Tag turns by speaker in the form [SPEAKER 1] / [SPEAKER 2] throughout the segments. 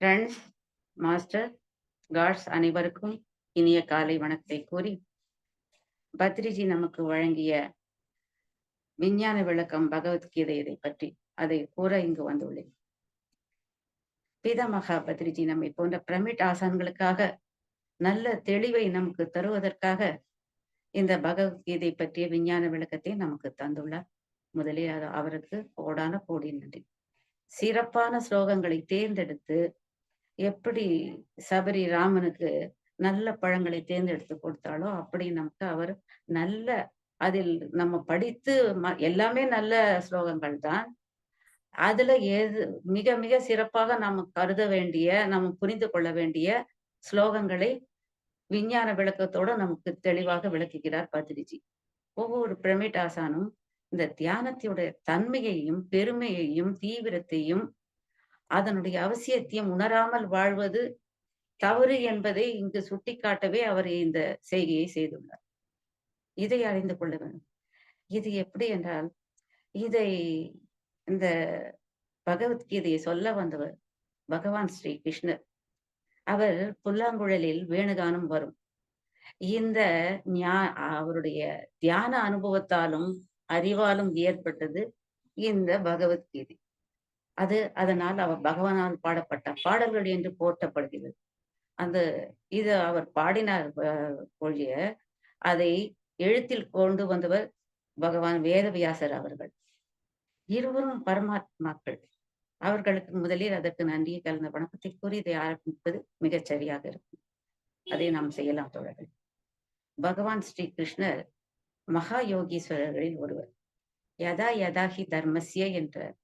[SPEAKER 1] Friends master God's அனைவருக்கும் இனிய காலை வணக்கத்தை கூறி பத்ரிஜி நமக்கு வழங்கிய விஞ்ஞான விளக்கம் பகவத்கீதை இதை பற்றி அதை கூற இங்கு வந்துள்ளேன். பிதாமகா பத்ரிஜி நம்மை போன்ற பிரமிட் ஆசான்களுக்காக நல்ல தெளிவை நமக்கு தருவதற்காக இந்த பகவத்கீதை பற்றிய விஞ்ஞான விளக்கத்தை நமக்கு தந்துள்ளார். முதலில் அது அவருக்கு கோடான கோடி நன்றி. சிறப்பான ஸ்லோகங்களை தேர்ந்தெடுத்து எப்படி சபரி ராமனுக்கு நல்ல பழங்களை தேர்ந்தெடுத்து கொடுத்தாலோ அப்படி நமக்கு அவர் நல்ல அதில் நம்ம படித்து எல்லாமே நல்ல ஸ்லோகங்கள் தான். அதுல எது மிக மிக சிறப்பாக நாம் கருத வேண்டிய நம்ம புரிந்து கொள்ள வேண்டிய ஸ்லோகங்களை விஞ்ஞான விளக்கத்தோட நமக்கு தெளிவாக விளக்குகிறார் பத்ரிஜி ஒவ்வொரு பிரமிட் ஆசானும் இந்த தியானத்தினுடைய தன்மையையும் பெருமையையும் தீவிரத்தையும் அதனுடைய அவசியத்தையும் உணராமல் வாழ்வது தவறு என்பதை இங்கு சுட்டிக்காட்டவே அவர் இந்த செய்கையை செய்துள்ளார். இதை அறிந்து கொள்ள வேண்டும். இது எப்படி என்றால் இதை இந்த பகவத்கீதையை சொல்ல வந்தவர் பகவான் ஸ்ரீ கிருஷ்ணர். அவர் புல்லாங்குழலில் வேணுகானம் வரும். இந்த ஞா அவருடைய தியான அனுபவத்தாலும் அறிவாலும் ஏற்பட்டது இந்த பகவத்கீதை. அது அதனால் அவர் பகவானால் பாடப்பட்ட பாடல்கள் என்று போற்றப்படுகிறது. அந்த இது அவர் பாடினார் ஒழிய அதை எழுத்தில் கொண்டு வந்தவர் பகவான் வேதவியாசர் அவர்கள். இருவரும் பரமாத்மாக்கள். அவர்களுக்கு முதலில் அதற்கு நன்றியை கலந்த வணக்கத்தை கூறி இதை ஆரம்பிப்பது மிகச் சரியாக இருக்கும். அதை நாம் செய்யலாம் தோழர்கள். பகவான் ஸ்ரீ கிருஷ்ணர் மகா யோகீஸ்வரர்களில் ஒருவர். யதா யதாஹி தர்மசிய என்ற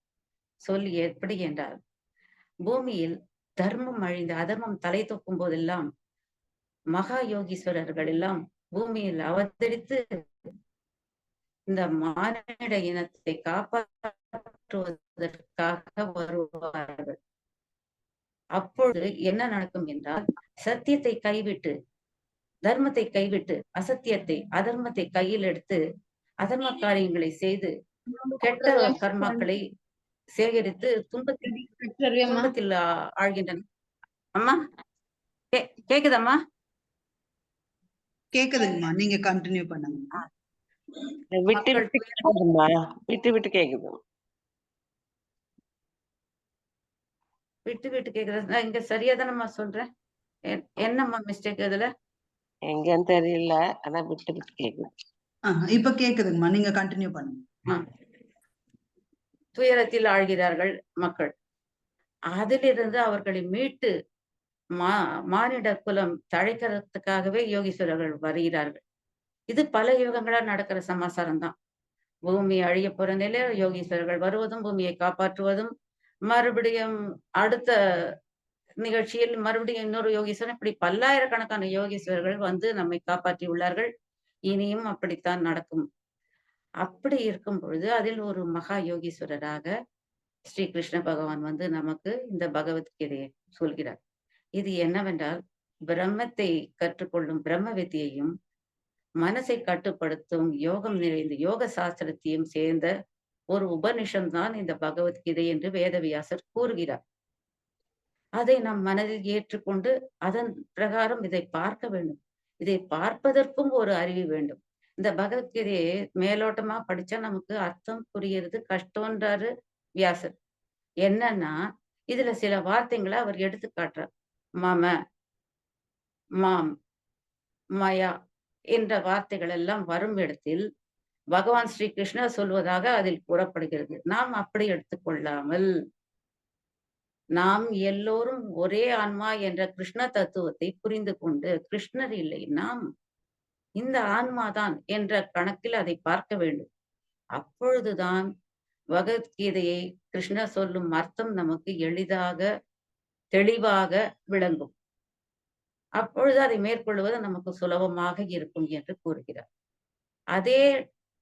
[SPEAKER 1] சொல் எப்படி என்றால் பூமியில் தர்மம் அழிந்து அதர்மம் தலை தூக்கும் போதெல்லாம் மகா யோகீஸ்வரர்கள் எல்லாம் பூமியில் அவதரித்து இந்த மானிட இனத்தை காப்பாற்றுவதற்காக வருவார்கள். அப்பொழுது என்ன நடக்கும் என்றால் சத்தியத்தை கைவிட்டு தர்மத்தை கைவிட்டு அசத்தியத்தை அதர்மத்தை கையில் எடுத்து அதர்ம காரியங்களை செய்து கெட்ட கர்மாக்களை சேகரித்து துன்பத்தில் துன்பத்தில் ஆழ்கின்றன. அம்மா கேக்குதம்மா?
[SPEAKER 2] கேக்குதுங்கம்மா. நீங்க கண்டினியூ பண்ணுங்க.
[SPEAKER 3] விட்டு விட்டு கேக்குதுமா விட்டு விட்டு கேக்குது.
[SPEAKER 1] விட்டு விட்டு கேக்குது. நான் இங்க சரியா தானம்மா சொல்றேன். என்னம்மா மிஸ்டேக் இதுல?
[SPEAKER 3] எங்கன்னு தெரியல. அதான் விட்டு விட்டு கேக்குது.
[SPEAKER 2] இப்ப கேக்குதுங்கம்மா. நீங்க கண்டினியூ பண்ணுங்க.
[SPEAKER 1] துயரத்தில் ஆழ்கிறார்கள் மக்கள். அதிலிருந்து அவர்களை மீட்டு மா மானிட குலம் தழைக்கிறதுக்காகவே யோகீஸ்வரர்கள் வருகிறார்கள். இது பல யுகங்களா நடக்கிற சமாசாரம் தான் பூமி அழிய போற நிலையில யோகீஸ்வரர்கள் வருவதும் பூமியை காப்பாற்றுவதும் மறுபடியும் அடுத்த நிகழ்ச்சியில் மறுபடியும் இன்னொரு யோகீஸ்வரன் இப்படி பல்லாயிரக்கணக்கான யோகீஸ்வரர்கள் வந்து நம்மை காப்பாற்றி உள்ளார்கள் இனியும் அப்படித்தான் நடக்கும். அப்படி இருக்கும் பொழுது அதில் ஒரு மகா யோகீஸ்வரராக ஸ்ரீ கிருஷ்ண பகவான் வந்து நமக்கு இந்த பகவத்கீதையை சொல்கிறார். இது என்னவென்றால் பிரம்மத்தை கற்றுக்கொள்ளும் பிரம்ம வித்தியையும் மனசை கட்டுப்படுத்தும் யோகம் நிறைந்த யோக சாஸ்திரத்தையும் சேர்ந்த ஒரு உபனிஷம் தான் இந்த பகவத்கீதை என்று வேதவியாசர் கூறுகிறார். அதை நம் மனதில் ஏற்றுக்கொண்டு அதன் பிரகாரம் இதை பார்க்க வேண்டும். இதை பார்ப்பதற்கும் ஒரு அறிவு வேண்டும். இந்த பகவத்கீதையை மேலோட்டமா படிச்சா நமக்கு அர்த்தம் புரியறது கஷ்டம்ன்றாரு வியாசர். என்னன்னா இதுல சில வார்த்தைகளை அவர் எடுத்து காட்டுறார். மம மாம் மயா என்ற வார்த்தைகள் எல்லாம் வரும் இடத்தில் பகவான் ஸ்ரீ கிருஷ்ணர் சொல்வதாக அதில் கூறப்படுகிறது. நாம் அப்படி எடுத்துக்கொள்ளாமல் நாம் எல்லோரும் ஒரே ஆன்மா என்ற கிருஷ்ண தத்துவத்தை புரிந்து கொண்டு கிருஷ்ணர் இல்லை நாம் இந்த ஆன்மாதான் என்ற கணக்கில் அதை பார்க்க வேண்டும். அப்பொழுதுதான் பகவத்கீதையை கிருஷ்ணர் சொல்லும் அர்த்தம் நமக்கு எளிதாக தெளிவாக விளங்கும். அப்பொழுது அதை மேற்கொள்வது நமக்கு சுலபமாக இருக்கும் என்று கூறுகிறார். அதே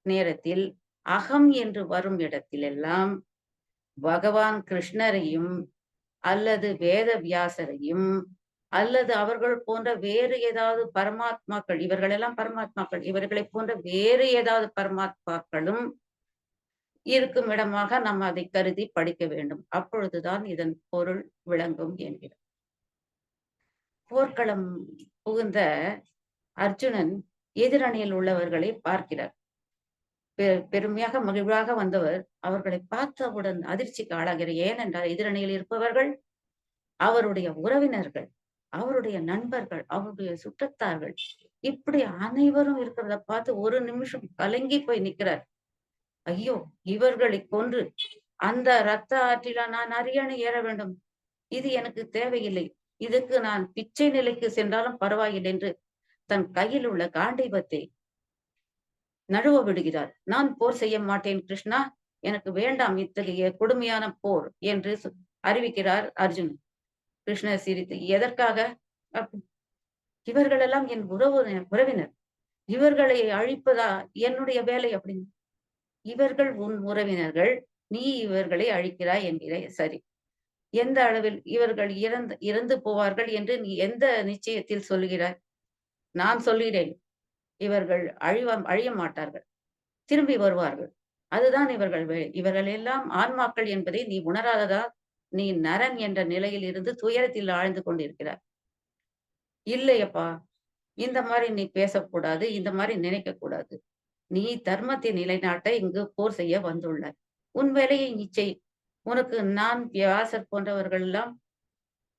[SPEAKER 1] நேரத்தில் அகம் என்று வரும் இடத்திலெல்லாம் பகவான் கிருஷ்ணரையும் அல்லது வேத வியாசரையும் அல்லது அவர்கள் போன்ற வேறு ஏதாவது பரமாத்மாக்கள் இவர்கள் எல்லாம் பரமாத்மாக்கள் இவர்களை போன்ற வேறு ஏதாவது பரமாத்மாக்களும் இருக்கும் இடமாக நாம் அதை கருதி படிக்க வேண்டும். அப்பொழுதுதான் இதன் பொருள் விளங்கும் என்கிறோம் போர்க்களம் புகுந்த அர்ஜுனன் எதிரணியில் உள்ளவர்களை பார்க்கிறார். பெருமையாக மகிழ்வாக வந்தவர். அவர்களை பார்த்தவுடன் அதிர்ச்சிக்கு ஆளாகிறார் ஏனென்றால் எதிரணியில் இருப்பவர்கள் அவருடைய உறவினர்கள் அவருடைய நண்பர்கள் அவருடைய சுற்றத்தார்கள் இப்படி அனைவரும் இருக்கிறத பார்த்து ஒரு நிமிஷம் கலங்கி போய் நிற்கிறார். ஐயோ இவர்களை கொன்று அந்த ரத்த ஆற்றில நான் அரியணை ஏற வேண்டும்? இது எனக்கு தேவையில்லை. இதுக்கு நான் பிச்சை நிலைக்கு சென்றாலும் பரவாயில்லை என்று தன் கையில் உள்ள காண்டீபத்தை நழுவ விடுகிறார் நான் போர் செய்ய மாட்டேன் கிருஷ்ணா. எனக்கு வேண்டாம் இத்தகைய கொடுமையான போர் என்று அறிவிக்கிறார் அர்ஜுன். கிருஷ்ணர் சிரித்து எதற்காக? இவர்களெல்லாம் என் உறவு உறவினர். இவர்களை அழிப்பதா என்னுடைய வேலை அப்படின்னு. இவர்கள் உன் உறவினர்கள். நீ இவர்களை அழிக்கிறாய் என்கிறாய் சரி. எந்த அளவில் இவர்கள் இறந்து இறந்து போவார்கள் என்று நீ எந்த நிச்சயத்தில் சொல்கிறாய் நான் சொல்கிறேன் இவர்கள் அழிவ அழிய மாட்டார்கள். திரும்பி வருவார்கள். அதுதான் இவர்கள் இவர்கள் எல்லாம் ஆன்மாக்கள் என்பதை நீ உணராததா நீ நரன் என்ற நிலையில் இருந்து துயரத்தில் ஆழ்ந்து கொண்டிருக்கிறார் இல்லையப்பா இந்த மாதிரி நீ பேசக்கூடாது இந்த மாதிரி நினைக்க கூடாது நீ தர்மத்தை நிலைநாட்ட இங்கு போர் செய்ய வந்துள்ளாய். உன் வேலையை நீ செய். உனக்கு நான் வியாசர் போன்றவர்கள் எல்லாம்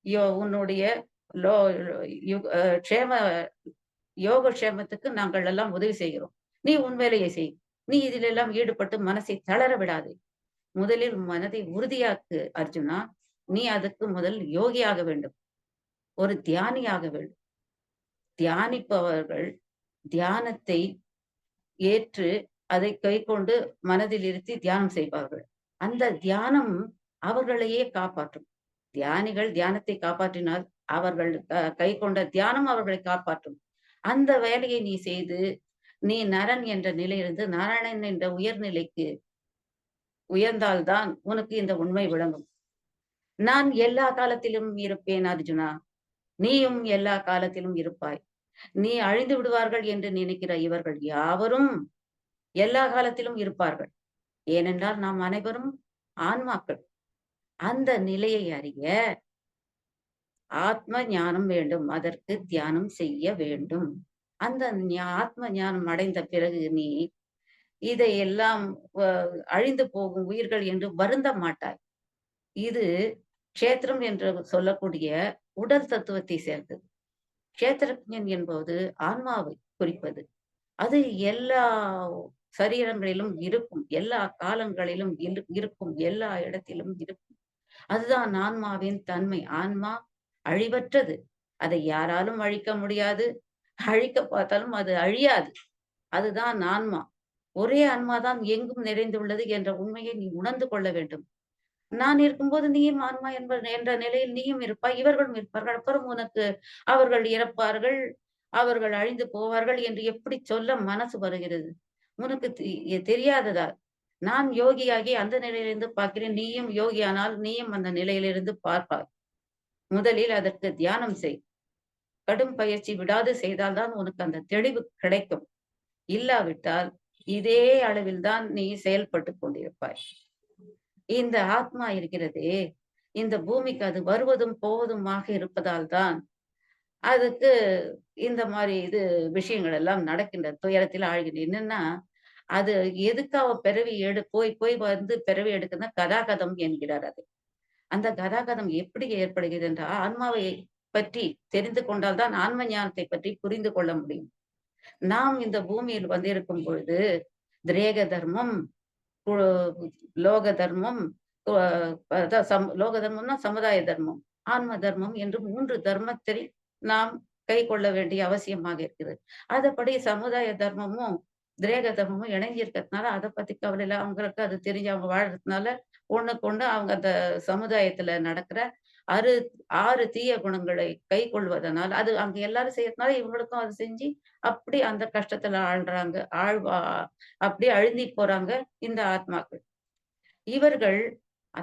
[SPEAKER 1] யோ- உன்னுடைய லோ க்ஷேம யோக க்ஷேமத்துக்கு நாங்கள் எல்லாம் உதவி செய்கிறோம். நீ உன் வேலையை செய். நீ இதிலெல்லாம் ஈடுபட்டு மனசை தளர விடாதே. முதலில் மனதை உறுதியாக்கு அர்ஜுனா. நீ அதுக்கு முதல் யோகியாக வேண்டும். ஒரு தியானியாக வேண்டும். தியானிப்பவர்கள் தியானத்தை ஏற்று அதை கைக்கொண்டு மனதில் இருத்தி தியானம் செய்வார்கள். அந்த தியானம் அவர்களையே காப்பாற்றும். தியானிகள் தியானத்தை காப்பாற்றினால் அவர்கள் அஹ், கை கொண்ட தியானம் அவர்களை காப்பாற்றும். அந்த வேலையை நீ செய்து நீ நரன் என்ற நிலையிலிருந்து நாராயணன் என்ற உயர்நிலைக்கு உயர்ந்தால்தான் உனக்கு இந்த உண்மை விளங்கும். நான் எல்லா காலத்திலும் இருப்பேன் அர்ஜுனா. நீயும் எல்லா காலத்திலும் இருப்பாய். நீ அழிந்து விடுவார்கள் என்று நினைக்கிற இவர்கள் யாவரும் எல்லா காலத்திலும் இருப்பார்கள். ஏனென்றால் நாம் அனைவரும் ஆன்மாக்கள். அந்த நிலையை அறிய ஆத்ம ஞானம் வேண்டும். அதற்கு தியானம் செய்ய வேண்டும். அந்த ஆத்ம ஞானம் அடைந்த பிறகு நீ இதையெல்லாம் அழிந்து போகும் உயிர்கள் என்று வருந்த மாட்டாய். இது க்ஷேத்திரம் என்று சொல்லக்கூடிய உடல் தத்துவத்தை சேர்ந்தது. க்ஷேத்திரஜன் என்பது ஆன்மாவை குறிப்பது. அது எல்லா சரீரங்களிலும் இருக்கும் எல்லா காலங்களிலும் இரு- இருக்கும் எல்லா இடத்திலும் இருக்கும். அதுதான் ஆன்மாவின் தன்மை. ஆன்மா அழிவற்றது. அதை யாராலும் அழிக்க முடியாது. அழிக்க பார்த்தாலும் அது அழியாது. அதுதான் ஆன்மா. ஒரே ஆன்மாதான் எங்கும் நிறைந்துள்ளது என்ற உண்மையை நீ உணர்ந்து கொள்ள வேண்டும். நான் இருக்கும்போது நீயும் ஆன்மா என்ப என்ற நிலையில் நீயும் இருப்பாய். இவர்களும் இருப்பார்கள். அப்புறம் உனக்கு அவர்கள் இறப்பார்கள். அவர்கள் அழிந்து போவார்கள் என்று எப்படி சொல்ல மனசு வருகிறது? உனக்கு தெ- தெரியாததா? நான் யோகியாகி அந்த நிலையிலிருந்து பார்க்கிறேன். நீயும் யோகியானால் நீயும் அந்த நிலையிலிருந்து பார்ப்பாய். முதலில் அதற்கு தியானம் செய். கடும் பயிற்சி விடாது செய்தால்தான் உனக்கு அந்த தெளிவு கிடைக்கும். இல்லாவிட்டால் இதே அளவில் தான் நீ செயல்பட்டு கொண்டிருப்பாய். இந்த ஆத்மா இருக்கிறதே இந்த பூமிக்கு அது வருவதும் போவதுமாக இருப்பதால் தான் அதுக்கு இந்த மாதிரி இது விஷயங்கள் எல்லாம் நடக்கின்ற துயரத்தில் ஆழ்கின்ற. என்னன்னா அது எதுக்காக பிறவி எடு போய் போய் வந்து பிறவி எடுக்குன்னா கதாகதம் என்கிறார் அது. அந்த கதாகதம் எப்படி ஏற்படுகிறது என்றால் ஆன்மாவை பற்றி தெரிந்து கொண்டால்தான் ஆன்ம ஞானத்தை பற்றி புரிந்து கொள்ள முடியும். நாம் இந்த பூமியில் வந்திருக்கும் பொழுது திரேக தர்மம் கு- லோக தர்மம் சம்- லோக தர்மம்னா சமுதாய தர்மம் ஆன்ம தர்மம் என்று மூன்று தர்மத்தை நாம் கை கொள்ள வேண்டிய அவசியமாக இருக்கிறது. அதப்படி சமுதாய தர்மமும் திரேக தர்மமும் இணைஞ்சிருக்கிறதுனால அதை பத்தி கவலை இல்லை அவங்களுக்கு அது தெரிஞ்சு அவங்க வாழறதுனால ஒண்ணுக்கு ஒண்ணு அவங்க அந்த சமுதாயத்துல நடக்கிற அறு ஆறு தீய குணங்களை கை கொள்வதனால் அது அங்க எல்லாரும் செய்யறதுனால இவங்களுக்கும் அது செஞ்சு அப்படி அந்த கஷ்டத்துல ஆழ்றாங்க ஆழ்வா அப்படி அழுந்தி போறாங்க இந்த ஆத்மாக்கள். இவர்கள்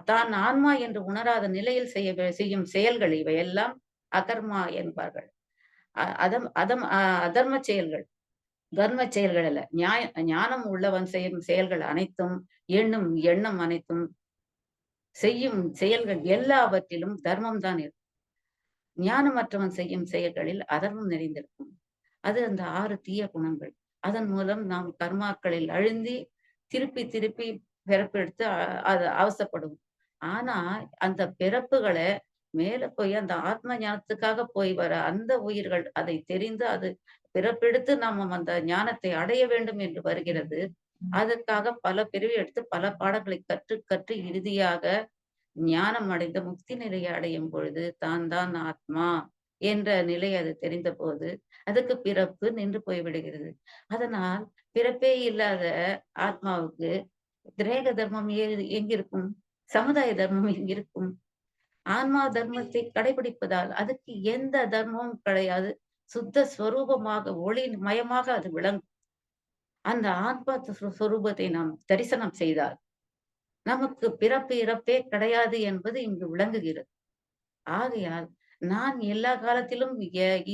[SPEAKER 1] தான் ஆன்மா என்று உணராத நிலையில் செய்ய செய்யும் செயல்கள் இவையெல்லாம் அகர்மா என்பார்கள். அதம் அதம் அதர்ம செயல்கள். தர்ம செயல்கள் அல்ல. நியாய ஞானம் உள்ளவன் செய்யும் செயல்கள் அனைத்தும் எண்ணும் எண்ணம் அனைத்தும் செய்யும் செயல்கள் எல்லாவற்றிலும் தர்மம் தான் இருக்கும். ஞானமற்றவன் செய்யும் செயல்களில் அதர்மம் நிறைந்திருக்கும். அது அந்த ஆறு தீய குணங்கள். அதன் மூலம் நாம் கர்மாக்களில் அழுந்தி திருப்பி திருப்பி பிறப்பெடுத்து அது அவசப்படுவோம். ஆனா அந்த பிறப்புகளை மேல போய் அந்த ஆத்ம ஞானத்துக்காக போய் வர அந்த உயிர்கள் அதை தெரிந்து அது பிறப்பெடுத்து நம்ம அந்த ஞானத்தை அடைய வேண்டும் என்று வருகிறது. அதற்காக பல பிரிவு எடுத்து பல பாடங்களை கற்று கற்று இறுதியாக ஞானம் அடைந்த முக்தி நிலையை அடையும் பொழுது தான் தான் ஆத்மா என்ற நிலை அது தெரிந்த போது அதுக்கு பிறப்பு நின்று போய்விடுகிறது அதனால் பிறப்பே இல்லாத ஆத்மாவுக்கு கிரேக தர்மம் ஏ- எங்கிருக்கும்? சமுதாய தர்மம் எங்கிருக்கும்? ஆன்மா தர்மத்தை கடைபிடிப்பதால் அதுக்கு எந்த தர்மமும் கிடையாது. சுத்த ஸ்வரூபமாக ஒளி மயமாக அது விளங்கும். அந்த ஆத்மா சுரூபத்தை நாம் தரிசனம் செய்தால் நமக்கு பிறப்பு இறப்பே கிடையாது என்பது இங்கு விளங்குகிறது. ஆகையால் நான் எல்லா காலத்திலும்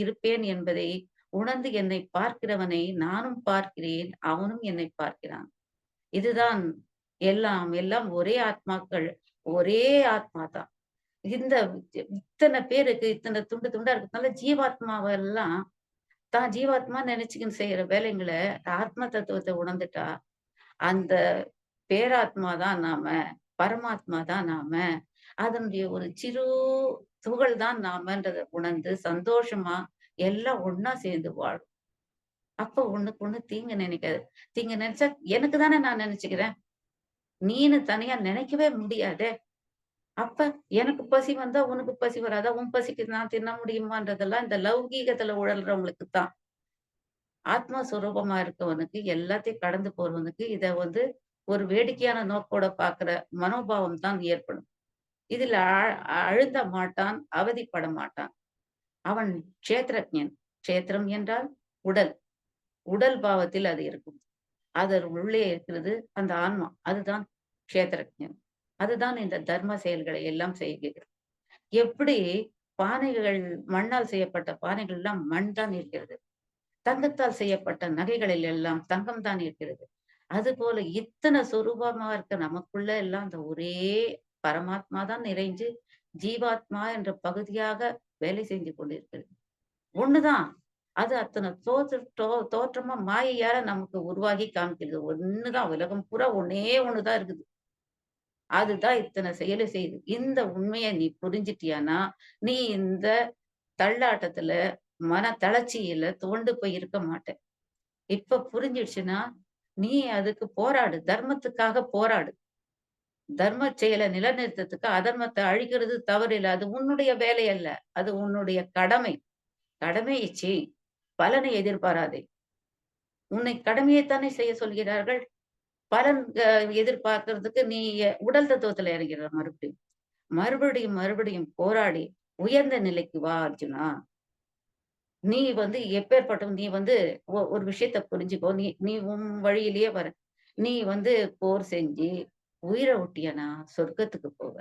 [SPEAKER 1] இருப்பேன் என்பதை உணர்ந்து என்னை பார்க்கிறவனை நானும் பார்க்கிறேன் அவனும் என்னை பார்க்கிறான். இதுதான் எல்லாம் எல்லாம் ஒரே ஆத்மாக்கள் ஒரே ஆத்மா தான். இந்த இத்தனை பேருக்கு இத்தனை துண்டு துண்டா இருக்கிறதுனால ஜீவாத்மாவெல்லாம் தான் ஜீவாத்மா நினைச்சுக்கின்னு செய்யற வேலைங்களை ஆத்ம தத்துவத்தை உணர்ந்துட்டா அந்த பேராத்மா தான் நாம பரமாத்மா தான் நாம அதனுடைய ஒரு சிறு துகள் தான் நாமன்றதை உணர்ந்து சந்தோஷமா எல்லாம் ஒண்ணா சேர்ந்து வாழும். அப்ப ஒண்ணுக்கு ஒண்ணு தீங்கு நினைக்காது. தீங்கு நினைச்சா எனக்கு தானே நான் நினைச்சுக்கிறேன். நீனு தனியா நினைக்கவே முடியாதே. அப்ப எனக்கு பசி வந்தா உனக்கு பசி வராதா? உன் பசிக்கு நான் தின்ன முடியுமான்றதெல்லாம் இந்த லௌகீகத்துல உழல்றவங்களுக்கு தான். ஆத்மஸ்வரூபமா இருக்கவனுக்கு எல்லாத்தையும் கடந்து போறவனுக்கு இத வந்து ஒரு வேடிக்கையான நோக்கோட பாக்குற மனோபாவம் தான் ஏற்படும். இதுல அழுந்த மாட்டான் அவதிப்பட மாட்டான். அவன் கஷேத்திரஜன் கஷேத்திரம் என்றால் உடல். உடல் பாவத்தில் அது இருக்கும். அதன் உள்ளே இருக்கிறது அந்த ஆன்மா. அதுதான் கஷேத்திரஜன் அதுதான் இந்த தர்ம செயல்களை எல்லாம் செய்கிறது. எப்படி பானைகள் மண்ணால் செய்யப்பட்ட பானைகள் எல்லாம் மண் தான் இருக்கிறது. தங்கத்தால் செய்யப்பட்ட நகைகளில் எல்லாம் தங்கம் தான் இருக்கிறது. அது போல இத்தனை சொரூபமா இருக்க நமக்குள்ள எல்லாம் அந்த ஒரே பரமாத்மா தான் நிறைஞ்சு ஜீவாத்மா என்ற பகுதியாக வேலை செஞ்சு கொண்டிருக்கிறது. ஒண்ணுதான். அது அத்தனை தோற்ற தோ- தோற்றமா மாயையால நமக்கு உருவாகி காமிக்கிறது. ஒண்ணுதான். உலகம் பூரா ஒன்னே ஒண்ணுதான் இருக்குது. அதுதான் இத்தனை செயலை செய்யுது இந்த உண்மையை நீ புரிஞ்சிட்டியானா? நீ இந்த தள்ளாட்டத்துல மன தளர்ச்சியில தோண்டு போய் இருக்க மாட்ட இப்ப புரிஞ்சிடுச்சுன்னா நீ அதுக்கு போராடு. தர்மத்துக்காக போராடு. தர்ம செயலை நிலநிறுத்தத்துக்கு அதர்மத்தை அழிக்கிறது தவறு இல்லை அது உன்னுடைய வேலை அல்ல. அது உன்னுடைய கடமை. கடமையை செய். பலனை எதிர்பாராதே. உன்னை கடமையைத்தானே செய்ய சொல்கிறார்கள்? பலன் எதிர்பார்க்கறதுக்கு நீ உடல் தத்துவத்துல இறங்கிற மறுபடியும். மறுபடியும் மறுபடியும் போராடி உயர்ந்த நிலைக்கு வா அர்ஜுனா. நீ வந்து எப்பேற்பட்டவன் நீ வந்து ஒரு விஷயத்த புரிஞ்சுக்கோ. நீ நீ உன் வழியிலேயே வர. நீ வந்து போர் செஞ்சு உயிரை ஒட்டியனா சொர்க்கத்துக்கு போவ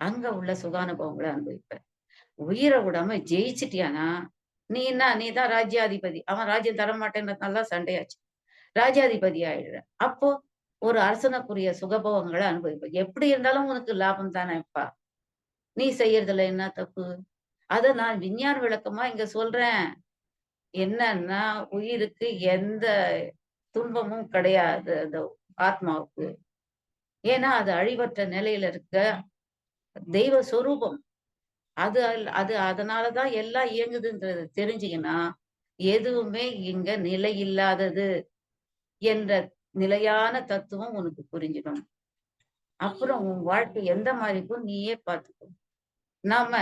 [SPEAKER 1] அங்க உள்ள சுகானுபவங்களை அனுபவிப்ப உயிரை விடாம ஜெயிச்சிட்டியானா நீ என்ன நீ தான் ராஜ்யாதிபதி. அவன் ராஜ்யம் தரமாட்டேன்றதுனால சண்டையாச்சு. ராஜாதிபதி ஆயிடுற அப்போ ஒரு அரசனுக்குரிய சுகபோகங்களை அனுபவிப்ப. எப்படி இருந்தாலும் உனக்கு லாபம் தானேப்பா நீ செய்யறதுல என்ன தப்பு? அத நான் விஞ்ஞான விளக்கமா இங்க சொல்றேன். என்னன்னா உயிருக்கு எந்த துன்பமும் கிடையாது அந்த ஆத்மாவுக்கு. ஏன்னா அது அழிவற்ற நிலையில இருக்க தெய்வ சொரூபம். அது அல்- அது அதனாலதான் எல்லாம் இயங்குதுன்றது தெரிஞ்சீங்கன்னா எதுவுமே இங்க நிலை இல்லாதது என்ற நிலையான தத்துவம் உனக்கு புரிஞ்சிடும். அப்புறம் உன் வாழ்க்கை எந்த மாதிரிக்கும் நீயே பார்த்துக்கோ. நாம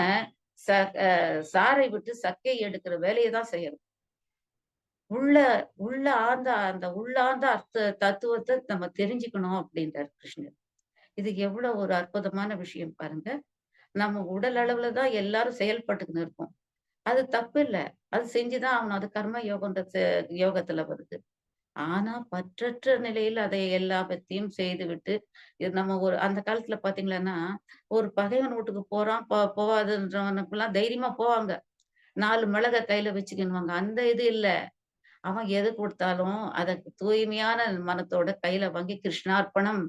[SPEAKER 1] ச சாரை விட்டு சக்கை எடுக்கிற வேலையை தான் செய்யறோம். உள்ள உள்ள ஆந்த அந்த உள்ளார்ந்த அர்த்த தத்துவத்தை நம்ம தெரிஞ்சுக்கணும் அப்படின்றார் கிருஷ்ணர். இது எவ்வளவு ஒரு அற்புதமான விஷயம் பாருங்க. நம்ம உடல் அளவுல தான் எல்லாரும் செயல்பட்டுக்குன்னு இருக்கோம். அது தப்பு இல்லை. அது செஞ்சுதான் ஆகணும். அது கர்ம யோகன்ற யோகத்துல வருது. ஆனா பற்றற்ற நிலையில் அதை எல்லா செய்துவிட்டு இது நம்ம ஒரு அந்த காலத்துல பாத்தீங்கன்னா ஒரு பகைவன் வீட்டுக்கு போறான் போவாதுன்றவனுக்குலாம் தைரியமா போவாங்க. நாலு மிளகை கையில வச்சுக்கினுவாங்க அந்த இது இல்ல. அவன் எது கொடுத்தாலும் அத தூய்மையான மனத்தோட கையில வாங்கி கிருஷ்ணார்ப்பணம்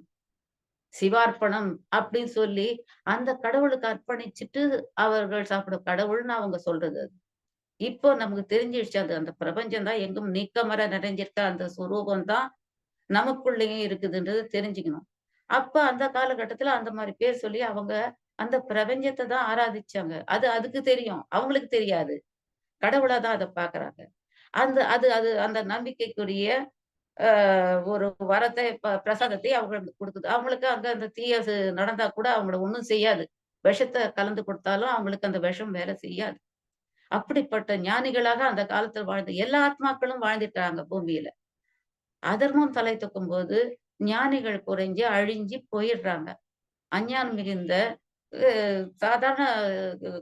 [SPEAKER 1] சிவார்ப்பணம் அப்படின்னு சொல்லி அந்த கடவுளுக்கு அர்ப்பணிச்சுட்டு அவர்கள் சாப்பிடும் கடவுள்னு அவங்க சொல்றது அது. இப்போ நமக்கு தெரிஞ்சிடுச்சு அது அந்த பிரபஞ்சம் தான். எங்கும் நீக்கமர நிறைஞ்சிருக்க அந்த சுரூபம் தான் நமக்குள்ளேயும் இருக்குதுன்றது தெரிஞ்சுக்கணும். அப்ப அந்த காலகட்டத்துல அந்த மாதிரி பேர் சொல்லி அவங்க அந்த பிரபஞ்சத்தை தான் ஆராதிச்சாங்க. அது அதுக்கு தெரியும். அவங்களுக்கு தெரியாது. கடவுளா தான் அதை பாக்குறாங்க அந்த அது அது அந்த நம்பிக்கைக்குரிய ஒரு வரத்தை பிரசாதத்தை அவங்களுக்கு கொடுக்குது. அவங்களுக்கு அங்க அந்த தீய நடந்தா கூட அவங்கள ஒண்ணும் செய்யாது. விஷத்தை கலந்து கொடுத்தாலும் அவங்களுக்கு அந்த விஷம் வேலை செய்யாது. அப்படிப்பட்ட ஞானிகளாக அந்த காலத்துல வாழ்ந்த எல்லா ஆத்மாக்களும் வாழ்ந்துட்டாங்க பூமியில. அதர்மம் தலை தூக்கும் போது ஞானிகள் குறைஞ்சு அழிஞ்சு போயிடுறாங்க. அஞ்ஞானம் மிகுந்த அஹ், சாதாரண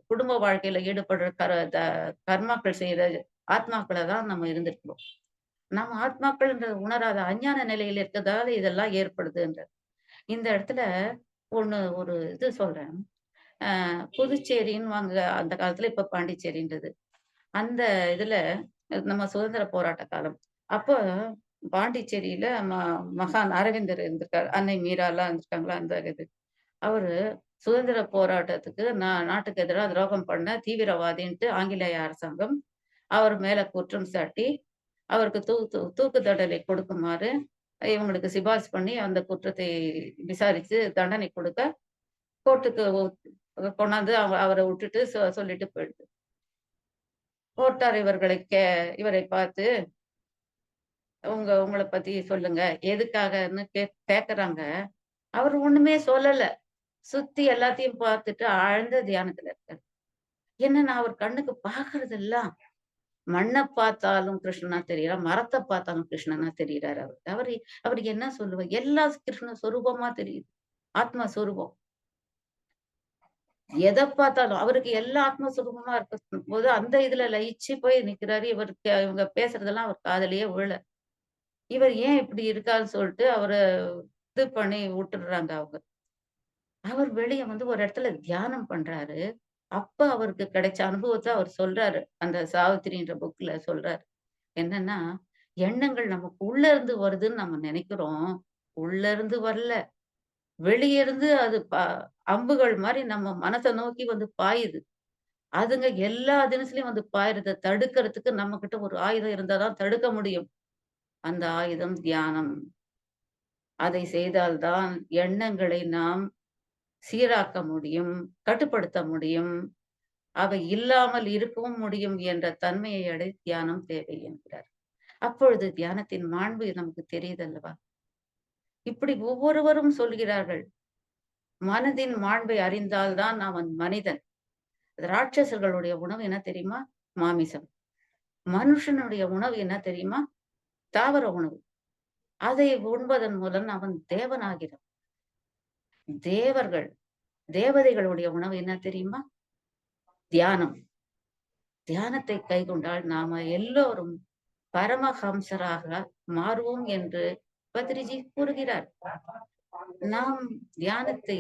[SPEAKER 1] குடும்ப வாழ்க்கையில ஈடுபடுற கர த- கர்மாக்கள் செய்யற ஆத்மாக்களை தான் நம்ம இருந்திருக்கிறோம். நம்ம ஆத்மாக்கள்ன்ற உணராத அஞ்ஞான நிலையில இருக்கிறதால இதெல்லாம் ஏற்படுதுன்ற இந்த இடத்துல ஒண்ணு ஒரு இது சொல்றேன். புதுச்சேரின்னு வாங்க அந்த காலத்துல இப்ப பாண்டிச்சேரின்றது. அந்த இதுல நம்ம சுதந்திர போராட்ட காலம். அப்போ பாண்டிச்சேரியில ம மகான் அரவிந்தர் இருந்திருக்காரு. அன்னை மீராலாம் இருந்திருக்காங்களா அந்த இது. அவரு சுதந்திர போராட்டத்துக்கு நான் நாட்டுக்கு எதிராக துரோகம் பண்ண தீவிரவாதின்ட்டு ஆங்கிலேய அரசாங்கம் அவர் மேல குற்றம் சாட்டி அவருக்கு தூக்கு தூக்கு தண்டனை கொடுக்குமாறு இவங்களுக்கு சிபாரிசு பண்ணி அந்த குற்றத்தை விசாரிச்சு தண்டனை கொடுக்க கோர்ட்டுக்கு கொண்டாந்து அவ- அவரை விட்டுட்டு சொல்லிட்டு போயிடுது. போட்டார் இவர்களை கே இவரை பார்த்து உங்க உங்களை பத்தி சொல்லுங்க. எதுக்காகன்னு கே கேக்குறாங்க. அவர் ஒண்ணுமே சொல்லல. சுத்தி எல்லாத்தையும் பார்த்துட்டு ஆழ்ந்த தியானத்துல இருக்காரு. என்னன்னா அவர் கண்ணுக்கு பாக்குறது எல்லாம் மண்ணை பார்த்தாலும் கிருஷ்ணனா தெரியறார் மரத்தை பார்த்தாலும் கிருஷ்ணனா தெரியறாரு அவர். அவர் அவர் என்ன சொல்லுவார்? எல்லா கிருஷ்ண சொரூபமா தெரியுது. ஆத்மா சொரூபம். எதை பார்த்தாலும் அவருக்கு எல்லா ஆத்ம சுரூபமா இருக்கும் போது அந்த இதுல லயிச்சு போய் நிக்கிறாரு. இவருக்கு இவங்க பேசுறதெல்லாம் அவர் காதலியே விழல. இவர் ஏன் இப்படி இருக்காருன்னு சொல்லிட்டு அவரை இது பண்ணி விட்டுடுறாங்க அவங்க. அவர் வெளியே வந்து ஒரு இடத்துல தியானம் பண்றாரு. அப்ப அவருக்கு கிடைச்ச அனுபவத்தை அவர் சொல்றாரு. அந்த சாவித்திரின்ற புக்ல சொல்றாரு. என்னன்னா எண்ணங்கள் நமக்கு உள்ள இருந்து வருதுன்னு நம்ம நினைக்கிறோம். உள்ள இருந்து வரல. வெளியிருந்து அது அம்புகள் மாதிரி நம்ம மனசை நோக்கி வந்து பாயுது. அதுங்க எல்லா தினசுலயும் வந்து பாயுறத தடுக்கிறதுக்கு நம்ம கிட்ட ஒரு ஆயுதம் இருந்தாதான் தடுக்க முடியும். அந்த ஆயுதம் தியானம். அதை செய்தால்தான் எண்ணங்களை நாம் சீராக்க முடியும் கட்டுப்படுத்த முடியும். அவை இல்லாமல் இருக்கவும் முடியும் என்ற தன்மையை அடை தியானம் தேவை என்கிறார். அப்பொழுது தியானத்தின் மாண்பு நமக்கு தெரியுதல்லவா? இப்படி ஒவ்வொருவரும் சொல்கிறார்கள். மனதின் மாண்பை அறிந்தால்தான் அவன் மனிதன். ராட்சசர்களுடைய உணவு என்ன தெரியுமா? மாமிசம். மனுஷனுடைய உணவு என்ன தெரியுமா? தாவர உணவு. அதை உண்பதன் மூலம் அவன் தேவனாகிறான். தேவர்கள் தேவதைகளுடைய உணவு என்ன தெரியுமா? தியானம். தியானத்தை கைகொண்டால் நாம எல்லோரும் பரமஹம்சராக மாறுவோம் என்று பத்ரிஜி கூறுகிறார் நாம் தியானத்தை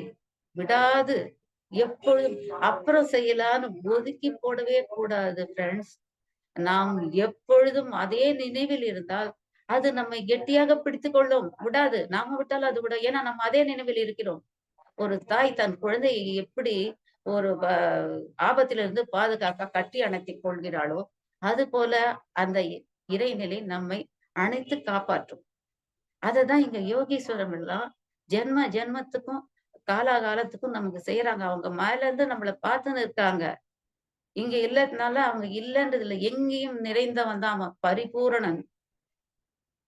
[SPEAKER 1] விடாது எப்பொழுதும் அப்புறம் செய்யலான்னு ஒதுக்கி போடவே கூடாது ஃப்ரெண்ட்ஸ் நாம் எப்பொழுதும் அதே நினைவில் இருந்தால் அது நம்மை கெட்டியாக பிடித்து கொள்ளும். விடாது நாம விட்டாலும் அது விட ஏன்னா நம்ம அதே நினைவில் இருக்கிறோம். ஒரு தாய் தன் குழந்தையை எப்படி ஒரு ஆபத்திலிருந்து பாதுகாக்க கட்டி அணைத்துக் கொள்கிறாளோ அது போல அந்த இறைநிலை நம்மை அணைத்து காப்பாற்றும். அததான் இங்க யோகீஸ்வரம் எல்லாம் ஜென்ம ஜென்மத்துக்கும் காலாகாலத்துக்கும் நமக்கு செய்யறாங்க அவங்க மேல இருந்து நம்மள பார்த்துன்னு இருக்காங்க. இங்க இல்லதுனால அவங்க இல்லைன்றதுல எங்கேயும் நிறைந்தவன் தான் அவன். பரிபூரணன்.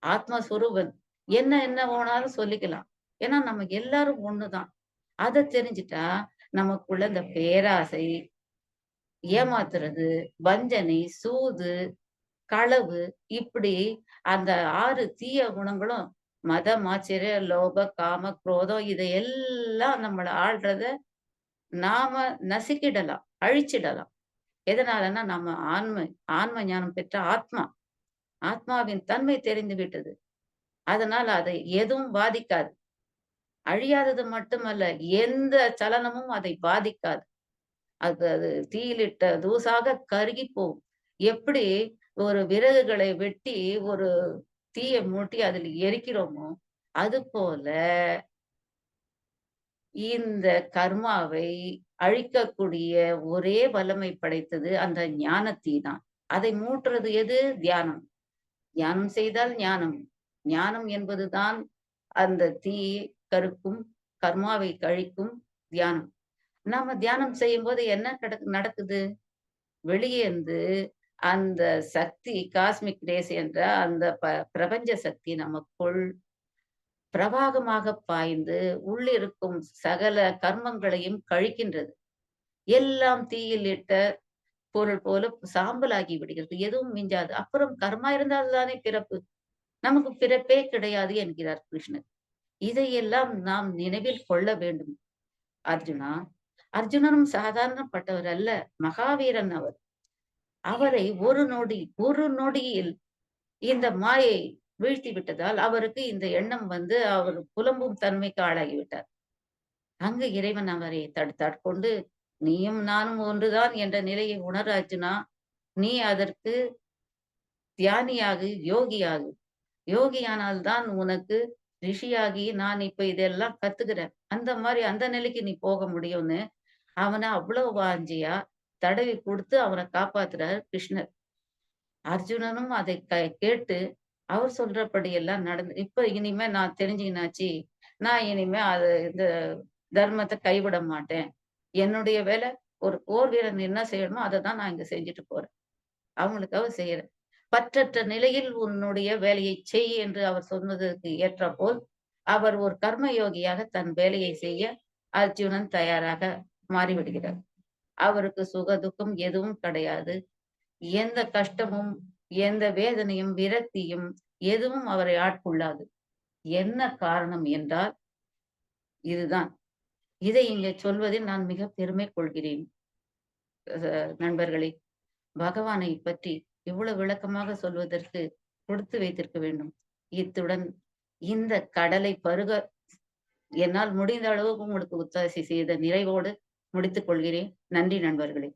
[SPEAKER 1] ஆத்மஸ்வரூபன். என்ன என்ன போனாலும் சொல்லிக்கலாம். ஏன்னா நம்ம எல்லாரும் ஒண்ணுதான். அதை தெரிஞ்சுட்டா நமக்குள்ள இந்த பேராசை ஏமாத்துறது வஞ்சனை சூது களவு இப்படி அந்த ஆறு தீய குணங்களும் மத மாச்சரிய லோப காம குரோதம் இதையெல்லாம் நம்மள ஆள்றத நாம நசுக்கிடலாம் அழிச்சிடலாம். எதனாலன்னா நம்ம ஆன்மை ஆன்ம ஞானம் பெற்ற ஆத்மா. ஆத்மாவின் தன்மை தெரிந்து விட்டது. அதனால அதை எதுவும் பாதிக்காது. அழியாதது மட்டுமல்ல எந்த சலனமும் அதை பாதிக்காது. அது அது தீயிலிட்ட தூசாக கருகி போகும். எப்படி ஒரு விறகுகளை வெட்டி ஒரு தீய மூட்டி அதுல எரிக்கிறோமோ அது போல இந்த கர்மாவை அழிக்கக்கூடிய ஒரே வல்லமை படைத்தது அந்த ஞானத்தீ தான். அதை மூட்டுறது எது? தியானம். தியானம் செய்தால் ஞானம். ஞானம் என்பதுதான் அந்த தீ கருக்கும் கர்மாவை கழிக்கும் தியானம். நாம தியானம் செய்யும் போது என்ன நடக்குது? வெளியே இருந்து அந்த சக்தி காஸ்மிக் ரேஸ் என்ற அந்த ப பிரபஞ்ச சக்தி நமக்குள் பிரவாகமாக பாய்ந்து உள்ளிருக்கும் சகல கர்மங்களையும் கழிக்கின்றது. எல்லாம் தீயில் இட்ட பொருள் போல சாம்பலாகி விடுகிறது. எதுவும் மிஞ்சாது. அப்புறம் கர்மா இருந்தால் தானே பிறப்பு. நமக்கு பிறப்பே கிடையாது என்கிறார் கிருஷ்ணர். இதையெல்லாம் நாம் நினைவில் கொள்ள வேண்டும். அர்ஜுனா அர்ஜுனனும் சாதாரணப்பட்டவர் அல்ல மகாவீரன் அவர். அவரை ஒரு நொடி ஒரு நொடியில் இந்த மாயை வீழ்த்தி விட்டதால் அவருக்கு இந்த எண்ணம் வந்து அவர் புலம்பும் தன்மைக்கு ஆளாகிவிட்டார். அங்கு இறைவன் அவரை தடுத்தாட்கொண்டு நீயும் நானும் ஒன்றுதான் என்ற நிலையை உணர அர்ஜுனா நீ அதற்கு தியானியாகு யோகியாகு. யோகியானால்தான் உனக்கு ரிஷியாகி நான் இப்ப இதெல்லாம் கத்துக்கிறேன். அந்த மாதிரி அந்த நிலைக்கு நீ போக முடியும்னு அவனை அவ்வளவு வாஞ்சியா? தடவி கொடுத்து அவனை காப்பாத்துறாரு கிருஷ்ணர். அர்ஜுனனும் அதை க- கேட்டு அவர் சொல்றபடி எல்லாம் நடந்து இப்ப இனிமே நான் தெரிஞ்சுக்கினாச்சு நான் இனிமே அது இந்த தர்மத்தை கைவிட மாட்டேன். என்னுடைய வேலை ஒரு போர் வீரன் என்ன செய்யணுமோ அதை தான் நான் இங்க செஞ்சுட்டு போறேன். அவங்களுக்காக செய்யறேன் பற்றற்ற நிலையில் உன்னுடைய வேலையை செய் என்று அவர் சொன்னதற்கு ஏற்ற போல் அவர் ஒரு கர்ம யோகியாக தன் வேலையை செய்ய அர்ஜுனன் தயாராக மாறிவிடுகிறார். அவருக்கு சுக துக்கம் எதுவும் கிடையாது. எந்த கஷ்டமும் எந்த வேதனையும் விரக்தியும் எதுவும் அவரை ஆட்கொள்ளாது. என்ன காரணம் என்றால் இதுதான். இதை இங்கே சொல்வதில் நான் மிக பெருமை கொள்கிறேன். அஹ் நண்பர்களே பகவானை பற்றி இவ்வளவு விளக்கமாக சொல்வதற்கு கொடுத்து வைத்திருக்க வேண்டும். இத்துடன் இந்த கடலை பருக என்னால் முடிந்த அளவுக்கு உங்களுக்கு ஒத்தாசை செய்த நிறைவோடு முடித்துக் கொள்கிறேன். நன்றி நண்பர்களே.